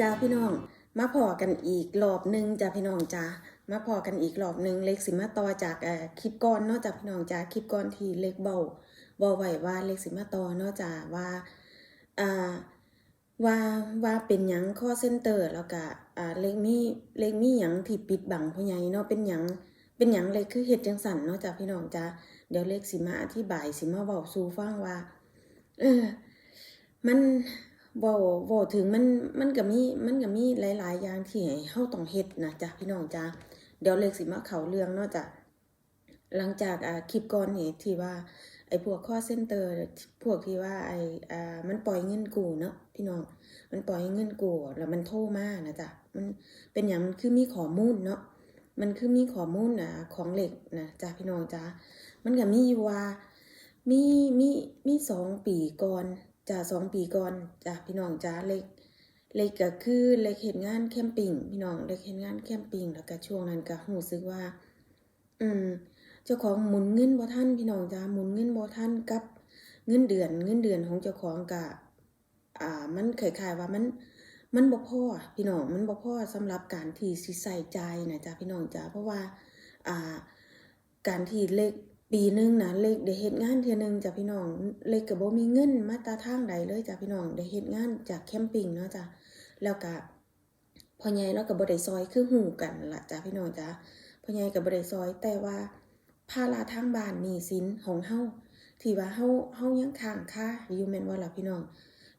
จ้าพี่น้อง มาพอกันอีกรอบหนึ่งจ้าพี่น้องจ้ามาพอกันอีกรอบหนึ่งเล็กสิมาต่อจากคลิปก่อนเนาะจ้าพี่น้องจ้าคลิปก่อนที่เล็กเบาบาไหวว่าเล็กสิมาต่อเนาะจ้าว่าอ่าว่าว่าเป็นหยังข้อเซ็นเตอร์แล้วก็อ่าเล็กมีเล็กมีหยังที่ปิดบังพ่อใหญ่เนาะเป็นหยังเป็นหยังเล็กคือเฮ็ดจังสันเนาะจ้าพี่น้องจ้าเดี๋ยวเล็กสิมาอธิบายสิมาเว้าสู่ฟังว่าเออมัน เว้าเว้าถึงมันมันก็มีมันก็มีหลาย ๆ อย่างที่ให้เฮาต้องเฮ็ดนะจ๊ะพี่น้องจ้าเดี๋ยวเล็กสิมาเข้าเรื่องเนาะจ้ะหลังจากอ่าคลิปก่อนนี่ที่ว่าไอ้พวก call center พวกที่ว่าไอ้อ่ามันปล่อยเงินกู้เนาะพี่น้องมันปล่อยเงินกู้แล้วมันโทรมานะจ๊ะมันเป็นหยังมันคือมีข้อมูลเนาะมันคือมีข้อมูลอะของเหล็กนะจ้ะพี่น้องจ้ามันก็มีอยู่ว่ามีมีมีสองปีก่อน จ้ะสองปีก่อนจ้ะพี่น้องจ้าเล็กเล็กก็คือเล็กเห็นงานแคมปิ้งพี่น้องเล็กเห็นงานแคมปิ้งแล้วก็ช่วงนั้นก็รู้สึกว่า อืม เจ้าของหมุนเงินบ่ทันพี่น้องจ้าหมุนเงินบ่ทันกับเงินเดือน เงินเดือนของเจ้าของก็อ่า มันคล้ายๆว่ามัน มันบ่พอพี่น้องมันบ่พอสำหรับการที่สิใส่ใจนะจ้ะพี่น้องจ้าเพราะว่า อ่า การที่เล็ก ปีหนึงนะเล็กได้เฮ็ดงานเทื่อหนึงจ้ะพี่น้องเล็กก็บ่มีเงินมาตาทางใดเลยจ้ะพี่น้องได้เฮ็ดงานจากแคมปิ้งเนาะจ้ะแล้วก็พ่อใหญ่เราก็บ่ได้ซอยคือฮู้กันล่ะจ้ะพี่น้องจ้ะพ่อใหญ่ก็บ่ได้ซอยแต่ว่าภาระทางบ้านหนี้สินของเฮาที่ว่าเฮาเฮายังค้างคาอยู่แม่นบ่ล่ะพี่น้อง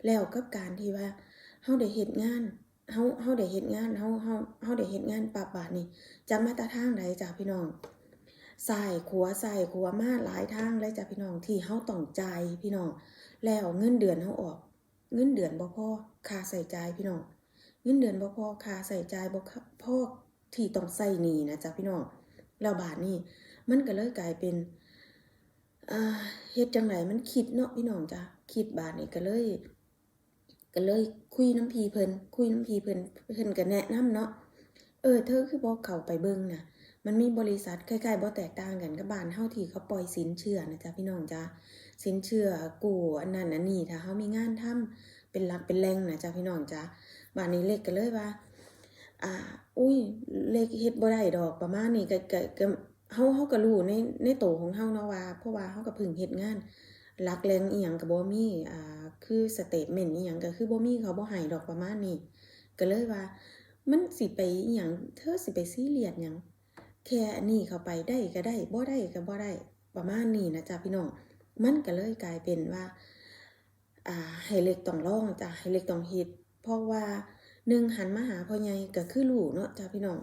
แล้วกับการที่ว่าเฮาได้เฮ็ดงานเฮาเฮาได้เฮ็ดงานเฮาเฮาเฮาได้เฮ็ดงานปรับบาดนี่จักมาตาทางใดจ้ะพี่น้อง ใส่ขัวใส่ขัวมาหลายทางเลยจ้ะพี่น้องที่เฮาต้องจ่ายพี่น้องแล้วเงินเดือนเฮาออก เงินเดือนบ่พอค่าใส่จ่ายพี่น้องเงินเดือนบ่พอค่าใส่จ่ายบ่พอที่ต้องใส่หนี้นะจ๊ะพี่น้องแล้วบาทนี้มันก็เลยกลายเป็นอ่าเฮ็ดจังไดมันคิดเนาะพี่น้องจ้ะคิดบาทนี้ก็เลยก็เลยคุยน้ำพีเพิ่นคุยน้ำพีเพิ่นเพิ่นก็แนะนำเนาะเออเธอคือบ่เข้าไปเบิ่งน่ะ มันมีบริษัทคล้ายๆบ่แตกต่างกันกับบ้านเฮาที่เขาปล่อยสินเชื่อนะจ๊ะพี่น้องจ้าสินเชื่อกู้อันนั้นอันนี้ถ้าเฮามีงานทำเป็นหลักเป็นแหล่งนะจ๊ะพี่น้องจ้าบ้านนี้เล็กก็เลยว่าอ่า อุ้ยเล็กเฮ็ดบ่ได้ดอกประมาณนี้ก็ก็ก็เฮาเฮาก็รู้ในในโตวของเฮาเนาะว่าเพราะว่าเฮาก็เพิ่งเฮ็ดงานหลักแหล่งอีหยังก็บ่มีอ่าคือสเตตเมนต์อีหยังก็คือบ่มีเขาบ่ให้ดอกประมาณนี้ก็เลยว่า มันสิไปอีหยังเธอสิไปซีเรียสหยัง แค่อันนี้เข้าไปได้ก็ได้บ่ได้ก็บ่ได้ประมาณนี้นะจ๊ะพี่น้องมันก็เลยกลายเป็นว่าอ่าให้เล็กต้องลองจ้ะให้เล็กต้องเฮ็ดเพราะว่าหนึ่งหันมาหาพ่อใหญ่ก็คือลูกเนาะจ้ะพี่น้อง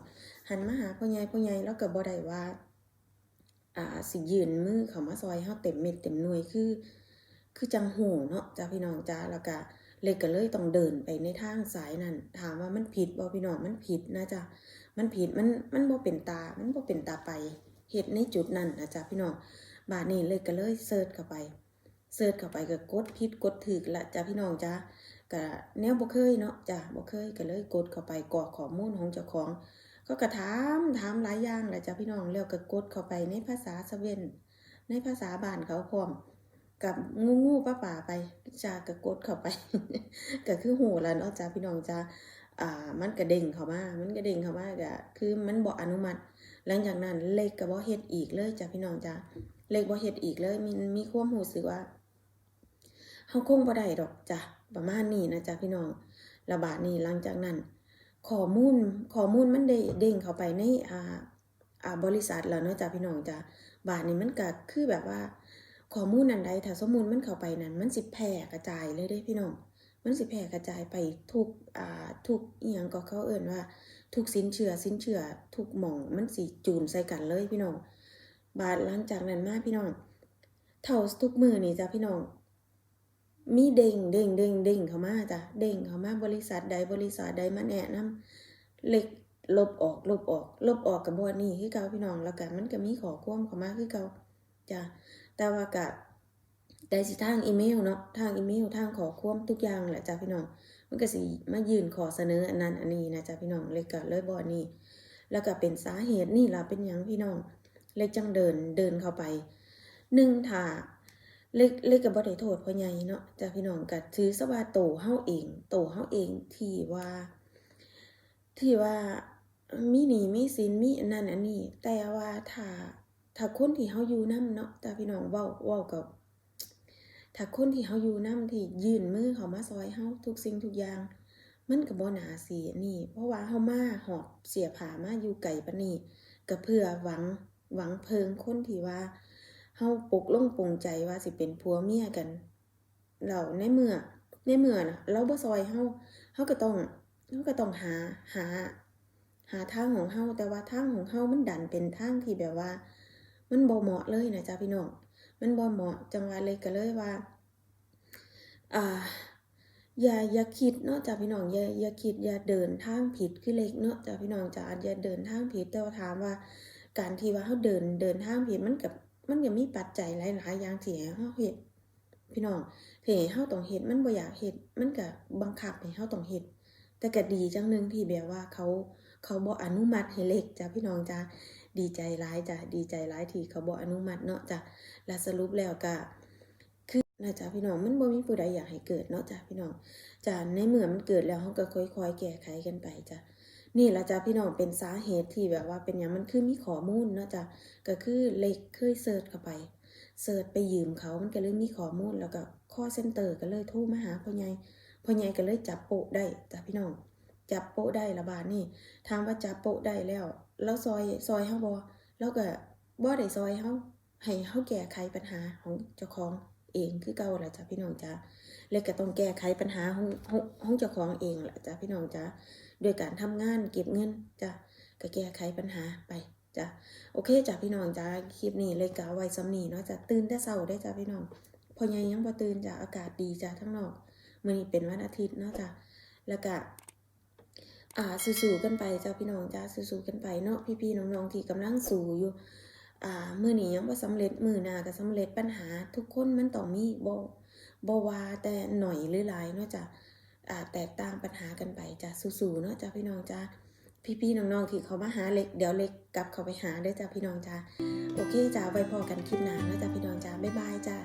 หันมาหาพ่อใหญ่พ่อใหญ่แล้วก็บ่ได้ว่าอ่าสิยืนมือเขามาซอยเฮาเต็มเม็ดเต็มหน่วยคือ คือจังหูเนาะจ้ะพี่น้องจ้าแล้วก็เล็กก็เลยต้องเดินไปในทางสายนั้นถามว่ามันผิดบ่พี่น้องมันผิดนะจ๊ะ มันผิดมันมันบ่เป็นตา มันบ่เป็นตาไปเฮ็ดในจุดนั้นนะจ๊ะพี่น้องบาดนี้เลยก็เลยเสิร์ชเข้าไปเสิร์ชเข้าไปก็กดผิดกดถูกละจ้ะพี่น้องจ้ะก็แนวบ่เคยเนาะจ้ะบ่เคยก็เลยกดเข้าไปกรอกข้อมูลของเจ้าของ ก็ก็ถามถามหลายอย่างแหละจ้ะพี่น้องแล้วก็กดเข้าไปในภาษาสเวนในภาษาบ้านเขาพร้อมกับงูงูป้าป่าไปจ้าก็กดเข้าไป ก็คือหูแล้วเนาะจ้ะพี่น้องจ้ะ อ่ามันกระเด้งเข้ามามันกระเด้งเข้ามาก็คือมันบ่อนุมัติ หลังจากนั้นเลขก็บ่เฮ็ดอีกเลยจ้ะพี่น้องจ้ะเลขบ่เฮ็ดอีกเลยมีมีความรู้สึกว่าเฮาคงบ่ได้ดอกจ้ะประมาณนี้นะจ้ะพี่น้องระบาดนี้หลังจากนั้นข้อมูลข้อมูลมันได้เด้งเข้าไปในอ่าอ่าบริษัทแล้วเนาะจ้ะพี่น้องจ้ะบาดนี้มันก็คือแบบว่าข้อมูลอันใดถ้าสมมุติมันเข้าไปนั้น มันสิแพร่กระจายเลยเด้พี่น้อง มันสิแพร่กระจายไปทุกอ่าทุกอีหยังก็เขาเอิ่นว่า ทุกสินเชื่อสินเชื่อทุกหม่องมันสิจูนใส่กันเลยพี่น้อง บาดหลังจากนั้นมาพี่น้อง เท่าทุกมือนี่จ้ะพี่น้อง มีเด้งเด้งเด้งเด้งเข้ามาจ้ะเด้งเข้ามาบริษัทใดบริษัทใดมาแนะนำเล็กลบออกลบออก ลบออกกับบวนี่คือเก่าพี่น้องแล้วก็มันก็มีขอความเข้ามาคือเก่าจ้ะแต่ว่าก็ ได้สิทางอีเมลเนาะทางอีเมลทางขอควมทุกอย่างแหละจ้ะพี่น้อง มันก็สิมายื่นขอเสนออันนั้นอันนี้นะจ๊ะพี่น้องเลยก็เลยบ่นี่แล้วก็เป็นสาเหตุนี่ล่ะเป็นหยังพี่น้อง เล็กจังเดินเดินเข้าไปหนึ่งถ้าเล็กเล็กก็บ่ได้โทษพ่อใหญ่เนาะจ้ะพี่น้องก็ถือซะว่าโตเฮาเอง โตเฮาเองที่ว่า ที่ว่ามีหนีมีสินมีอันนั้นอันนี้ แต่ว่าถ้าถ้าคนที่เฮาอยู่นํเนาะจ้าพี่น้องเว้าเว้ากับ ถ้าคนที่เฮาอยู่นํที่ยื่นมือเขามาซอยเฮาทุกสิ่งทุกอย่าง มันก็บ่น่าสินนี้เพราะว่าเฮามาหอบเสียผ้ามาอยู่ไกลปนนี้ก็เพื่อหวังหวังเพิงคนที่ว่าเฮาปลุกลงปลงใจว่าสิเป็นผัวเมียกันแล้วในเมื่อในเมื่อนะเราบ่ซอยเฮาเฮาก็ต้องเฮาก็ต้องหาหา หาทางของเฮาแต่ว่าทางของเฮามันดันเป็นทางที่แบบว่า มันบ่เหมาะเลยนะจ๊ะพี่น้อง มันบ่เหมาะจังหว่าเลยก็เลยว่าอ่าอย่าอย่าคิดเนาะจ้ะพี่น้องอย่าอย่าคิดอย่าเดินทางผิดคือเล็กเนาะจ้ะพี่น้องจ้ะอย่าเดินทางผิดแต่ว่าถามว่า การที่ว่าเฮาเดินเดินทางผิดมันกับมันก็มีปัจจัยหลายๆอย่างที่เฮาเฮ็ดพี่น้องที่ให้เฮาต้องเฮ็ดมันบ่อยากเฮ็ดมันก็บังคับให้เฮาต้องเฮ็ดแต่ก็ดีจังหนึ่งที่แบบว่าเขาเขาบ่อนุมัติให้เล็กจ้ะพี่น้องจ้ะ ดีใจหลายจ้ะดีใจหลายที่เขาบ่อนุมัติเนาะจ้ะและสรุปแล้วก็คือนะจ๊ะพี่น้องมันบ่มีผู้ใดอยากให้เกิดเนาะจ้ะพี่น้องจ้ะในเมื่อมันเกิดแล้วเฮาก็ค่อยๆ แก้ไขกันไปจ้ะนี่ละจ้ะพี่น้องเป็นสาเหตุที่แบบว่าเป็นหยังมันคือมีข้อมูลเนาะจ้ะก็คือเล็กเคยเสิร์ชเข้าไปเสิร์ชไปยืมเขามันก็เลยมีข้อมูลแล้วก็ call center ก็เลยโทรมาหาพ่อใหญ่พ่อใหญ่ก็เลยจับโปะได้จ้ะพี่น้อง จับโปะได้ละบาดนี่ถามว่าจับโปะได้แล้วแล้วซอยซอยเฮาบ่แล้วก็บ่ได้ซอยเฮาให้เฮาแก้ไขปัญหาของเจ้าของเองคือเก่าละจ้ะพี่น้องจ้าเลยก็ต้องแก้ไขปัญหาของของของเจ้าของเองละจ้ะพี่น้องจ้าโดยการทำงานเก็บเงินจ้ะก็แก้ไขปัญหาไปจ้ะโอเคจ้ะพี่น้องจ้าคลิปนี้เลยกะไว้ซ้ำนีเนาะจ้ะตื่นแต่เช้าได้จ้ะพี่น้องพอยังยังบ่ตื่นจ้ะอากาศดีจ้ะทั้งนอกมื้อนี้เป็นวันอาทิตย์เนาะจ้ะแล้วก็ อ่าสู้ๆกันไปจ้ะพี่น้องจ้าสู้ๆกันไปเนาะพี่ๆน้องๆที่กำลังสู้อยู่อ่ามื้อนี้ยังบ่สำเร็จมื้อหน้าก็สำเร็จปัญหา ทุกคนมันต้องมีบ่บ่ว่าแต่หน่อยหรือหลายเนาะจ้ะอ่าแตกต่างปัญหากันไปจ้ะสู้ๆเนาะจ้ะพี่น้องจ้าพี่ๆน้องๆที่เขามาหาเล็กเดี๋ยวเล็กกลับเขาไปหาเด้จ้ะพี่น้องจ้าโอเคจ้าไว้พอกันคลิปหน้าเนาะจ้ะพี่น้องจ้าบ๊ายบายจ้า